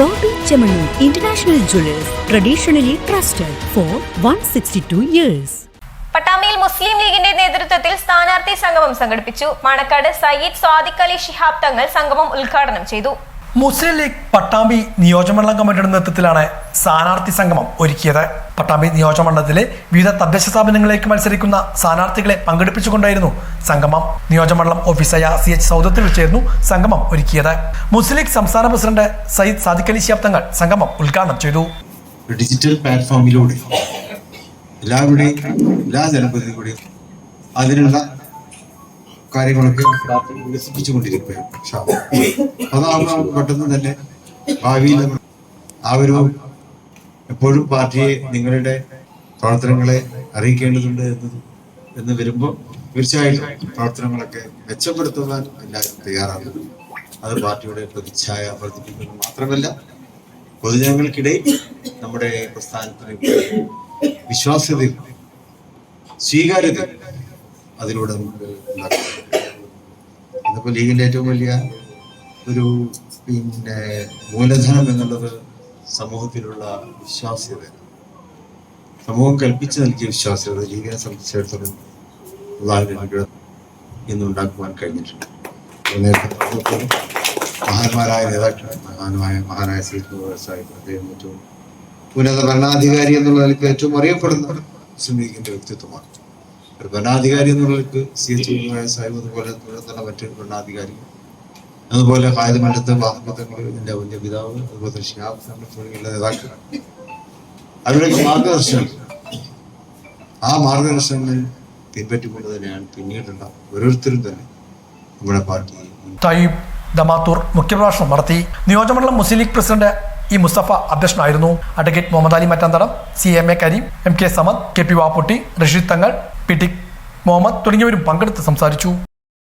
Bobby jewellers traditionally trusted for one sixty 162 years പട്ടാമ്പിയിൽ മുസ്ലിം ലീഗിന്റെ നേതൃത്വത്തിൽ സ്ഥാനാർത്ഥി സംഗമം സംഘടിപ്പിച്ചു. മണക്കാട് സയ്യിദ് സ്വാദിഖ് അലി ഷിഹാബ് തങ്ങൾ സംഗമം ഉദ്ഘാടനം ചെയ്തു. മുസ്ലിം ലീഗ് പട്ടാമ്പി നിയോജകമണ്ഡലം കമ്മിറ്റിയുടെ നേതൃത്വത്തിലാണ് സ്ഥാനാർത്ഥി സംഗമം ഒരുക്കിയത്. പട്ടാമ്പി നിയോജകമണ്ഡലത്തിലെ വിവിധ തദ്ദേശ സ്ഥാപനങ്ങളിലേക്ക് മത്സരിക്കുന്ന സ്ഥാനാർത്ഥികളെ പങ്കെടുപ്പിച്ചുകൊണ്ടായിരുന്നു സംഗമം. നിയോജകമണ്ഡലം ഓഫീസായ സി എച്ച് സൗദത്തിൽ വെച്ചായിരുന്നു സംഗമം ഒരുക്കിയത്. മുസ്ലിം ലീഗ് സംസ്ഥാന പ്രസിഡന്റ് സയ്യിദ് സാദിഖ് അലി ശബ്ദങ്ങൾ സംഗമം ഉദ്ഘാടനം ചെയ്തു. ഡിജിറ്റൽ പ്ലാറ്റ്ഫോമിലൂടെ എല്ലാവരുടെയും എല്ലാ ജനപ്രതിനിധികളുടെയും അതിനുള്ള കാര്യങ്ങളൊക്കെ വികസിപ്പിച്ചുകൊണ്ടിരിക്കുകയാണ്. അതാകുമ്പോൾ നമുക്ക് പെട്ടെന്ന് തന്നെ ഭാവിയിൽ ആ എപ്പോഴും പാർട്ടിയെ നിങ്ങളുടെ പ്രവർത്തനങ്ങളെ അറിയിക്കേണ്ടതുണ്ട് എന്നത് എന്ന് വരുമ്പോൾ തീർച്ചയായിട്ടും പ്രവർത്തനങ്ങളൊക്കെ മെച്ചപ്പെടുത്തുവാൻ എല്ലാവരും തയ്യാറാണ്. അത് പാർട്ടിയുടെ പ്രതിച്ഛായ വർദ്ധിപ്പിക്കുന്നത് മാത്രമല്ല പൊതുജനങ്ങൾക്കിടയിൽ നമ്മുടെ പ്രസ്ഥാനത്തിന് വിശ്വാസ്യതയും സ്വീകാര്യതയും അതിലൂടെ നമുക്ക് ഉണ്ടാക്കാം. ഇന്നിപ്പോൾ ലീഗിന്റെ ഏറ്റവും വലിയ ഒരു പിന്നെ മൂലധനം എന്നുള്ളത് സമൂഹത്തിലുള്ള വിശ്വാസ്യത. സമൂഹം കൽപ്പിച്ചു നൽകിയ വിശ്വാസ്യത ലീഗിനെ സംബന്ധിച്ചിടത്തോളം ഇന്ന് ഉണ്ടാക്കുവാൻ കഴിഞ്ഞിട്ടുണ്ട്. മഹാന്മാരായ നേതാക്കൾ മഹാനായ മഹാനായ സി സാഹിബ് അദ്ദേഹം ഏറ്റവും ഉന്നത ഭരണാധികാരി എന്നുള്ള നിലയ്ക്ക് ഏറ്റവും അറിയപ്പെടുന്ന മുസ്ലിം ലീഗിന്റെ വ്യക്തിത്വമാണ്. ഒരു ഭരണാധികാരി എന്നുള്ള നിലയ്ക്ക് സി എച്ച് സാഹിബ് അതുപോലെ തന്നെ മറ്റൊരു ഭരണാധികാരി. അതുപോലെ ഹായതുമറ്റത്ത് വാഹനപത്രങ്ങൾ ഇതിന്റെ വലിയ പിതാവ് അതുപോലെ തന്നെ തങ്ങൾ തുടങ്ങിയുള്ള നേതാക്കൾ അവരുടെയൊക്കെ മാർഗദർശനം ആ മാർഗദർശനങ്ങൾ പിൻപറ്റിക്കൊണ്ട് തന്നെയാണ് പിന്നീടുള്ള ഓരോരുത്തരും തന്നെ നമ്മുടെ പാർട്ടി തയ്യൂബ് ദമാത്തൂർ മുഖ്യപ്രഭാഷണം നടത്തി. നിയോജകമണ്ഡലം Muslim League president E Mustafa അധ്യക്ഷനായിരുന്നു. Advocate Muhammad Ali Mattanthadam C M A Kareem M K Samad K P Vapputty Rasheed Thangal P T Muhammad തുടങ്ങിയവരും പങ്കെടുത്ത് സംസാരിച്ചു.